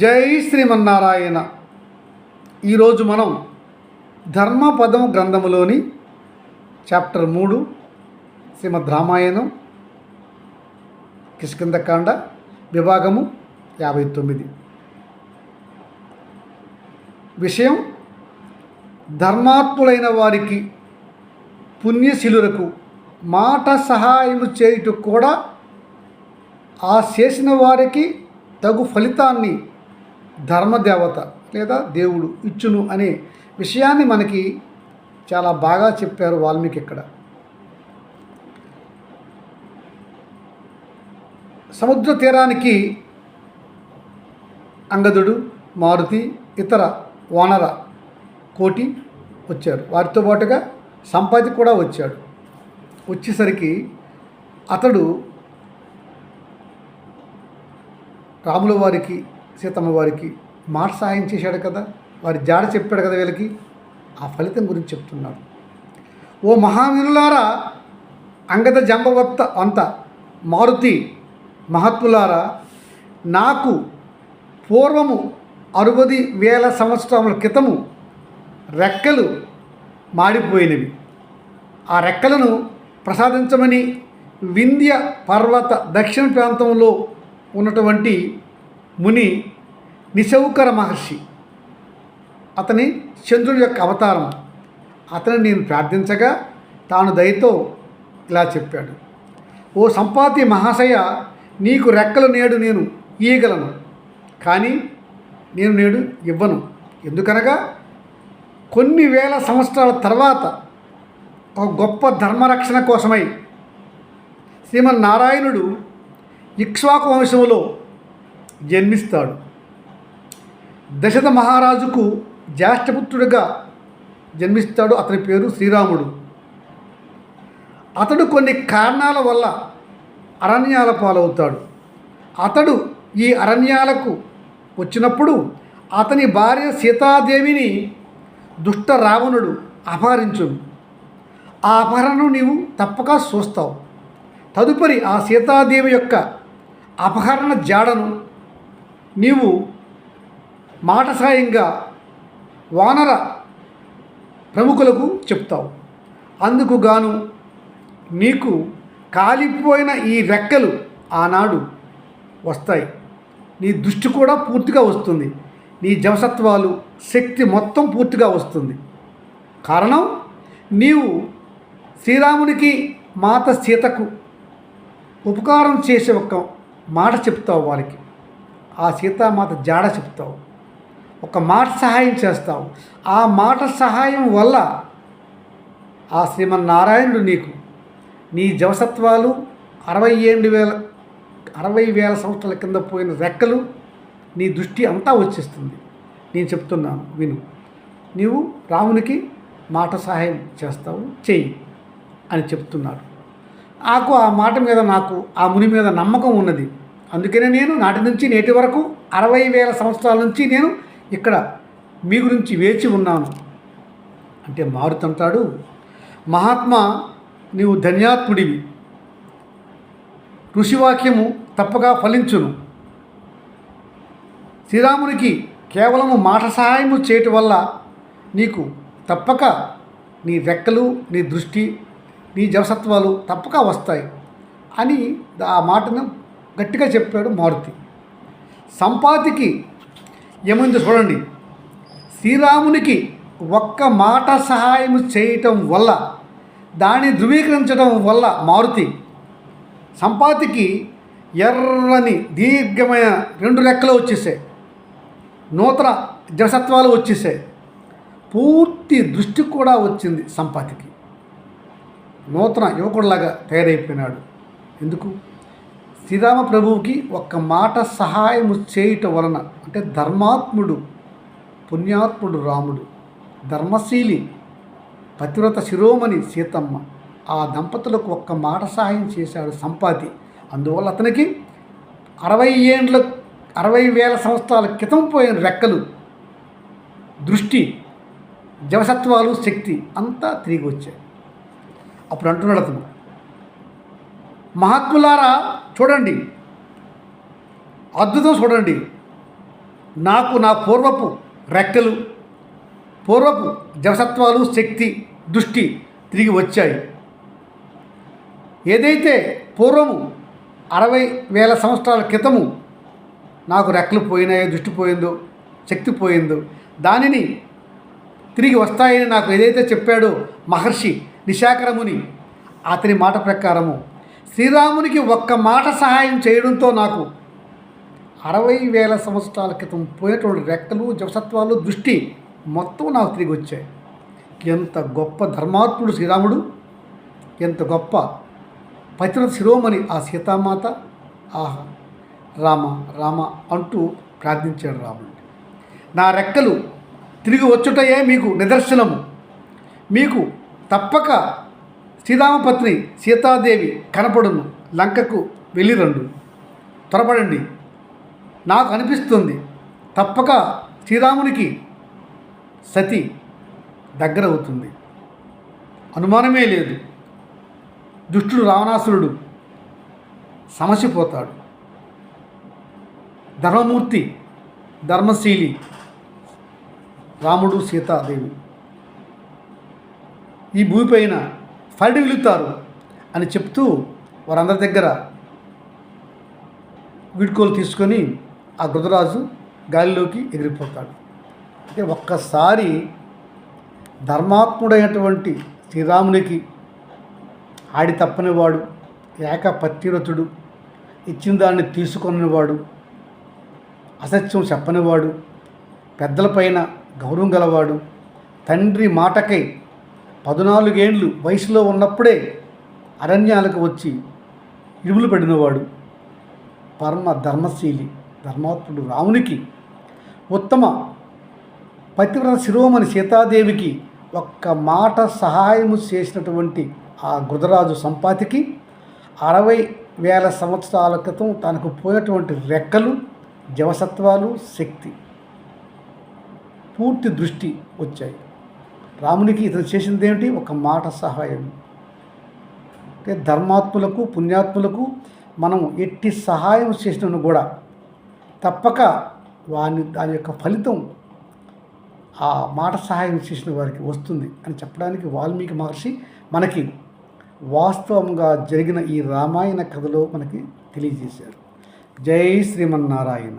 జై శ్రీమన్నారాయణ. ఈరోజు మనం ధర్మపదం గ్రంథములోని చాప్టర్ మూడు శ్రీమద్ రామాయణం కిష్కిందకాండ విభాగము యాభై తొమ్మిది. విషయం ధర్మాత్ములైన వారికి పుణ్యశీలులకు మాట సహాయము చేయుటకు కూడా ఆ చేసిన వారికి తగు ఫలితాన్ని ధర్మదేవత లేదా దేవుడు ఇచ్చును అనే విషయాన్ని మనకి చాలా బాగా చెప్పారు వాల్మీకి ఇక్కడ. సముద్ర తీరానికి అంగదుడు మారుతి ఇతర వానర కోటి వచ్చారు. వారితో పాటుగా సంపాతి కూడా వచ్చాడు. వచ్చేసరికి అతడు రాముల వారికి సీతమ్మ వారికి మాట సహాయం చేశాడు కదా వారి జాడ చెప్పాడు కదా వీళ్ళకి ఆ ఫలితం గురించి చెప్తున్నాడు. ఓ మహావీరులారా అంగద జంబవత్త అంత మారుతి మహత్తులారా నాకు పూర్వము అరవది వేల సంవత్సరముల క్రితము రెక్కలు మాడిపోయినవి. ఆ రెక్కలను ప్రసాదించమని వింధ్య పర్వత దక్షిణ ప్రాంతంలో ఉన్నటువంటి ముని నిశౌకర మహర్షి. అతని చంద్రుడి యొక్క అవతారం. అతని నేను ప్రార్థించగా తాను దయతో ఇలా చెప్పాడు. ఓ సంపాతి మహాశయ నీకు రెక్కలు నేడు నేను ఇయ్యగలను. కానీ నేను నేడు ఇవ్వను. ఎందుకనగా కొన్ని వేల సంవత్సరాల తర్వాత ఒక గొప్ప ధర్మరక్షణ కోసమై శ్రీమన్నారాయణుడు ఇక్ష్వాకు వంశంలో జన్మిస్తాడు. దశరథ మహారాజుకు జ్యేష్ఠపుత్రుడిగా జన్మిస్తాడు అతని పేరు శ్రీరాముడు. అతడు కొన్ని కారణాల వల్ల అరణ్యాల పాలవుతాడు. అతడు ఈ అరణ్యాలకు వచ్చినప్పుడు అతని భార్య సీతాదేవిని దుష్ట రావణుడు అపహరించును. ఆ అపహరణను నీవు తప్పక చూస్తావు. తదుపరి ఆ సీతాదేవి యొక్క అపహరణ జాడను నీవు మాట సాయంగా వానర ప్రముఖులకు చెప్తావు. అందుకు గాను నీకు కాలిపోయిన ఈ రెక్కలు ఆనాడు వస్తాయి. నీ దృష్టి కూడా పూర్తిగా వస్తుంది. నీ జవసత్వాలు శక్తి మొత్తం పూర్తిగా వస్తుంది. కారణం నీవు శ్రీరామునికి మాత సీతకు ఉపకారం చేసే ఒక మాట చెప్తావు వారికి. ఆ సీతామాత జాడ చెప్తావు. ఒక మాట సహాయం చేస్తావు. ఆ మాట సహాయం వల్ల ఆ శ్రీమన్నారాయణుడు నీకు నీ జవసత్వాలు అరవై ఏడు వేల అరవై వేల సంవత్సరాల కింద పోయిన రెక్కలు నీ దృష్టి అంతా వచ్చేస్తుంది. నేను చెప్తున్నాను విను. నీవు రామునికి మాట సహాయం చేస్తావు చెయ్యి అని చెప్తున్నాడు. నాకు ఆ మాట మీద నాకు ఆ ముని మీద నమ్మకం ఉన్నది. అందుకనే నేను నాటి నుంచి నేటి వరకు అరవై వేల సంవత్సరాల నుంచి నేను ఇక్కడ మీ గురించి వేచి ఉన్నాను. అంటే మారుతంటాడు మహాత్మా నీవు ధన్యాత్ముడివి. ఋషివాక్యము తప్పగా ఫలించును. శ్రీరామునికి కేవలము మాట సహాయము చేయటం వల్ల నీకు తప్పక నీ రెక్కలు నీ దృష్టి నీ జవసత్వాలు తప్పక వస్తాయి అని ఆ మాటను గట్టిగా చెప్పాడు మారుతి. సంపాతికి ఏముంది చూడండి. శ్రీరామునికి ఒక్క మాట సహాయం చేయటం వల్ల దాన్ని ధృవీకరించడం వల్ల మారుతి సంపాతికి ఎర్రని దీర్ఘమైన రెండు రెక్కలు వచ్చేసాయి. నూతన జనసత్వాలు వచ్చేసాయి. పూర్తి దృష్టి కూడా వచ్చింది సంపాతికి. నూతన యువకుడిలాగా తయారైపోయినాడు. ఎందుకు? శ్రీరామ ప్రభువుకి ఒక్క మాట సహాయము చేయుట వలన అంటే ధర్మాత్ముడు పుణ్యాత్ముడు రాముడు ధర్మశీలి పతివ్రత శిరోమణి సీతమ్మ ఆ దంపతులకు ఒక్క మాట సహాయం చేశాడు సంపాతి. అందువల్ల అతనికి అరవై ఏండ్ల అరవై వేల సంవత్సరాల క్రితం పోయిన రెక్కలు దృష్టి జవసత్వాలు శక్తి అంతా తిరిగి వచ్చాయి. అప్పుడు అంటున్నాడు అతను మహాత్ములారా చూడండి. అద్భుతం చూడండి. నాకు నా పూర్వపు రెక్కలు పూర్వపు జవసత్వాలు శక్తి దృష్టి తిరిగి వచ్చాయి. ఏదైతే పూర్వము అరవై వేల సంవత్సరాల క్రితము నాకు రెక్కలు పోయినాయో దృష్టి పోయిందో శక్తి పోయిందో దానిని తిరిగి వస్తాయని నాకు ఏదైతే చెప్పాడో మహర్షి నిశాకరముని అతని మాట ప్రకారము శ్రీరామునికి ఒక్క మాట సహాయం చేయడంతో నాకు అరవై వేల సంవత్సరాల క్రితం పోయేటువంటి రెక్కలు జవసత్వాలు దృష్టి మొత్తం నాకు తిరిగి వచ్చాయి. ఎంత గొప్ప ధర్మాత్ముడు శ్రీరాముడు ఎంత గొప్ప పతిన శిరోమణి ఆ సీతామాత. ఆహా రామ రామ అంటూ ప్రార్థించాడు రాముడు. నా రెక్కలు తిరిగి వచ్చుటయే మీకు నిదర్శనము. మీకు తప్పక శ్రీరామపత్ని సీతాదేవి కనపడును లంకకు వెళ్ళిరండు. త్వరపడండి. నాకు అనిపిస్తుంది తప్పక శ్రీరామునికి సతి దగ్గర అవుతుంది అనుమానమే లేదు. దుష్టుడు రావణాసురుడు సమసిపోతాడు. ధర్మమూర్తి ధర్మశీలి రాముడు సీతాదేవి. ఈ భూమిపైన ఫలిడి వెలుగుతారు అని చెప్తూ వారందరి దగ్గర వీడ్కోలు తీసుకొని ఆ గృధరాజు గాలిలోకి ఎగిరిపోతాడు. అంటే ఒక్కసారి ధర్మాత్ముడైనటువంటి శ్రీరామునికి ఆడి తప్పనివాడు ఏక పత్తిరథుడు ఇచ్చిన దాన్ని తీసుకొనివాడు అసత్యం చెప్పనివాడు పెద్దలపైన గౌరవం గలవాడు తండ్రి మాటకై పద్నాలుగేండ్లు వయసులో ఉన్నప్పుడే అరణ్యాలకు వచ్చి ఇరుములు పడినవాడు పరమ ధర్మశీలి ధర్మాత్ముడు రామునికి ఉత్తమ పతివ్రత శిరోమణి సీతాదేవికి ఒక్క మాట సహాయము చేసినటువంటి ఆ గుదరాజు సంపాతికి అరవై వేల సంవత్సరాల క్రితం తనకు పోయినటువంటి రెక్కలు జవసత్వాలు శక్తి పూర్తి దృష్టి వచ్చాయి. రామునికి ఇతను చేసింది ఏమిటి ఒక మాట సహాయం. అంటే ధర్మాత్ములకు పుణ్యాత్ములకు మనం ఎట్టి సహాయం చేసినను కూడా తప్పక వాని దాని యొక్క ఫలితం ఆ మాట సహాయం చేసిన వారికి వస్తుంది అని చెప్పడానికి వాల్మీకి మహర్షి మనకి వాస్తవంగా జరిగిన ఈ రామాయణ కథలో మనకి తెలియజేశారు. జై శ్రీమన్నారాయణ.